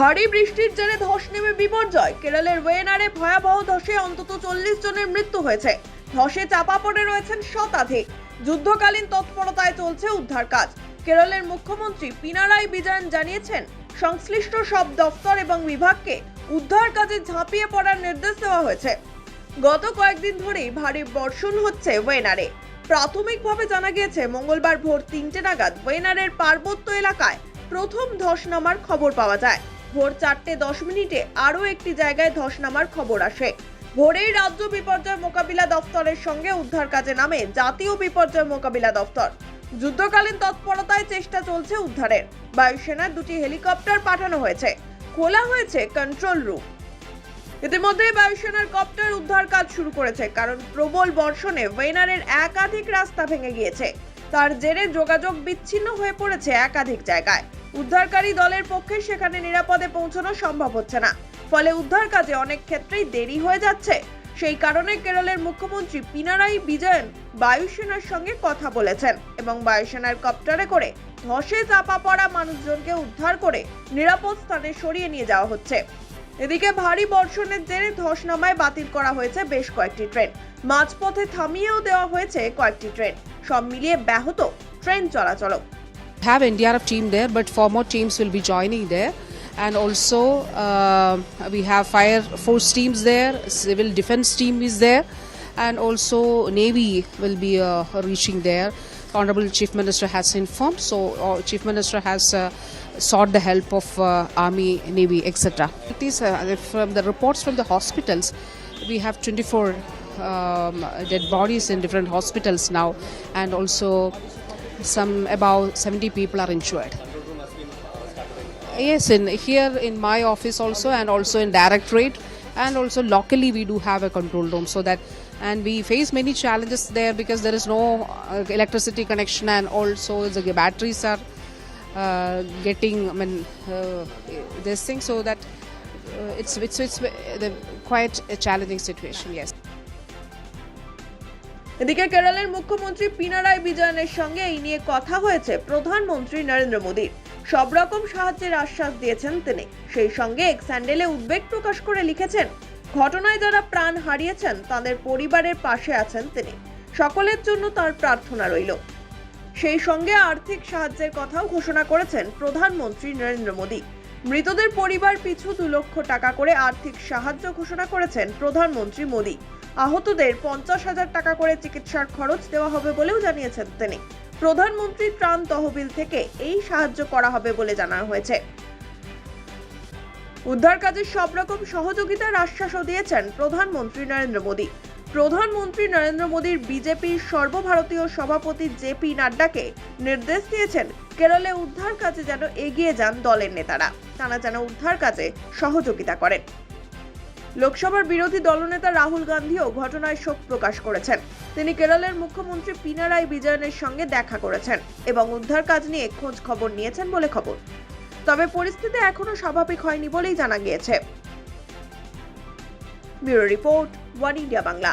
ভারী বৃষ্টির জেরে ধস নেমে বিপর্যয়। কেরলের ওয়েনারে ভয়াবহ ধসে অন্তত চল্লিশ জনের মৃত্যু হয়েছে। ধসে চাপা পড়ে রয়েছেন শতাধিক। যুদ্ধকালীন তৎপরতায় চলছে উদ্ধার কাজ। কেরলের মুখ্যমন্ত্রী পিনারাই বিজয়ন জানিয়েছেন, সংশ্লিষ্ট সব দফতর এবং বিভাগকে উদ্ধার কাজে ঝাঁপিয়ে পড়ার নির্দেশ দেওয়া হয়েছে। গত কয়েকদিন ধরেই ভারী বর্ষণ হচ্ছে ওয়েনারে। প্রাথমিকভাবে জানা গিয়েছে, মঙ্গলবার ভোর তিনটে নাগাদ ওয়েনারের পার্বত্য এলাকায় প্রথম ধস নামার খবর পাওয়া যায়। ভোর চারটে দশ মিনিটে আরও একটি জায়গায় ধস নামার খবর আসে। ভোরেই রাজ্য বিপর্যয় মোকাবিলা দফতরের সঙ্গে উদ্ধার কাজে নামে জাতীয় বিপর্যয় মোকাবিলা দফতর যুদ্ধকালীন তৎপরতায় চেষ্টা চলছে উদ্ধারের। বায়ুসেনার দুটি হেলিকপ্টার পাঠানো হয়েছে। খোলা হয়েছে কন্ট্রোল রুম ইতিমধ্যে বায়ুসেনার কপ্টার উদ্ধার কাজ শুরু করেছে, কারণ প্রবল বর্ষণে ওয়েনারের একাধিক রাস্তা ভেঙে গিয়েছে। তার জেরে যোগাযোগ বিচ্ছিন্ন হয়ে পড়েছে একাধিক জায়গায়। উদ্ধারকারী দলের পক্ষে সেখানে নিরাপদে পৌঁছানো সম্ভব হচ্ছে না। ফলে উদ্ধার কাজে অনেক ক্ষেত্রেই দেরি হয়ে যাচ্ছে। সেই কারণে কেরলের মুখ্যমন্ত্রী পিনারাই বিজয়ন বায়ুসেনার সঙ্গে কথা বলেছেন এবং বায়ুসেনার কপ্টারে করে ধসে চাপা পড়া মানুষজনকে উদ্ধার করে নিরাপদ স্থানে সরিয়ে নিয়ে যাওয়া হচ্ছে। এদিকে ভারী বর্ষণের জেরে ধস নামায় বাতিল করা হয়েছে বেশ কয়েকটি ট্রেন। মাঝপথে থামিয়েও দেওয়া হয়েছে কয়েকটি ট্রেন। সব মিলিয়ে ব্যাহত ট্রেন চলাচল have NDRF team there, but four more teams will be joining there. And also, uh, we have fire force teams there, civil defense team is there, and also Navy will be uh, reaching there. Honorable Chief Minister has informed, so uh, Chief Minister has uh, sought the help of uh, Army, Navy, etc. It is uh, from the reports from the hospitals. We have 24 um, dead bodies in different hospitals now, and also some about 70 people are insured. Yes, in here in my office also, and also in directorate, and also locally we do have a control room so that, and we face many challenges there because there is no uh, electricity connection, and also the batteries are uh, getting, I mean, uh, this thing, so that uh, it's it's it's uh, quite a challenging situation. Yes. এদিকে কেরলের মুখ্যমন্ত্রী পিনারায় বিজয়নের সঙ্গে এই নিয়ে কথা হয়েছে প্রধানমন্ত্রী নরেন্দ্র মোদীর সব রকম সাহায্যের আশ্বাস দিয়েছেন তিনি। সেই সঙ্গে এক স্যান্ডেলে উদ্বেগ প্রকাশ করে লিখেছেন, ঘটনায় যারা প্রাণ হারিয়েছেন, তাদের পরিবারের পাশে আছেন তিনি। সকলের জন্য তার প্রার্থনা রইল। সেই সঙ্গে আর্থিক সাহায্যের কথাও ঘোষণা করেছেন প্রধানমন্ত্রী নরেন্দ্র মোদী। মৃতদের পরিবার পিছু দু লক্ষ টাকা করে আর্থিক সাহায্য ঘোষণা করেছেন প্রধানমন্ত্রী মোদী। আহতদের পঞ্চাশ হাজার টাকা করে চিকিৎসার খরচ দেওয়া হবে বলেও জানিয়েছেন তিনি। প্রধানমন্ত্রী ত্রাণ তহবিল থেকে এই সাহায্য করা হবে বলে জানানো হয়েছে। উদ্ধার কাজে সব রকম সহযোগিতার আশ্বাসও দিয়েছেন প্রধানমন্ত্রী নরেন্দ্র মোদী। প্রধানমন্ত্রী নরেন্দ্র মোদীর বিজেপির সর্বভারতীয় সভাপতি জেপি নাড্ডাকে নির্দেশ দিয়েছেন কেরলে উদ্ধার কাজে যেন এগিয়ে যান দলের নেতারা। তারা যেন উদ্ধার কাজে সহযোগিতা করেন। লোকসভার বিরোধী দলনেতা রাহুল গান্ধীও ঘটনায় শোক প্রকাশ করেছেন। তিনি কেরলের মুখ্যমন্ত্রী পিনারাই বিজয়নের সঙ্গে দেখা করেছেন এবং উদ্ধার কাজ নিয়ে খোঁজ খবর নিয়েছেন বলে খবর। তবে পরিস্থিতি এখনও স্বাভাবিক হয়নি বলেই জানা গিয়েছে। Bureau report, one India Bangla.